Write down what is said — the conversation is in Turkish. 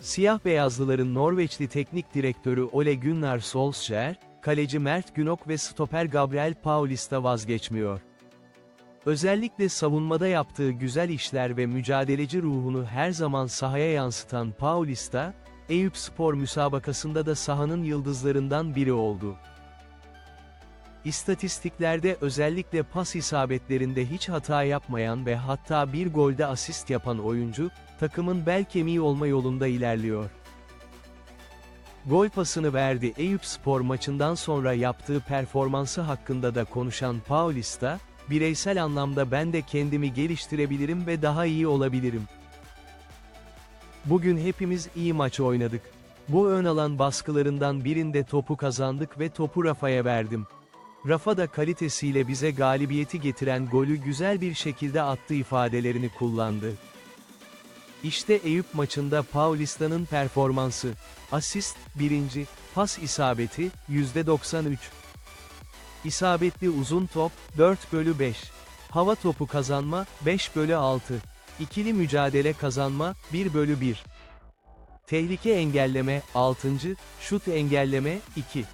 Siyah beyazlıların Norveçli teknik direktörü Ole Gunnar Solskjaer, kaleci Mert Günok ve stoper Gabriel Paulista vazgeçmiyor. Özellikle savunmada yaptığı güzel işler ve mücadeleci ruhunu her zaman sahaya yansıtan Paulista, Eyüp Spor müsabakasında da sahanın yıldızlarından biri oldu. İstatistiklerde özellikle pas isabetlerinde hiç hata yapmayan ve hatta bir golde asist yapan oyuncu, takımın bel kemiği olma yolunda ilerliyor. Gol pasını verdi Eyüp Spor maçından sonra yaptığı performansı hakkında da konuşan Paulista, bireysel anlamda ben de kendimi geliştirebilirim ve daha iyi olabilirim. Bugün hepimiz iyi maç oynadık. Bu ön alan baskılarından birinde topu kazandık ve topu Rafa'ya verdim. Rafa da kalitesiyle bize galibiyeti getiren golü güzel bir şekilde attı ifadelerini kullandı. İşte Eyüp maçında Paulista'nın performansı. Asist, birinci, pas isabeti, %93. İsabetli uzun top, 4 bölü 5. Hava topu kazanma, 5 bölü 6. İkili mücadele kazanma, 1 bölü 1. Tehlike engelleme, 6. Şut engelleme, 2.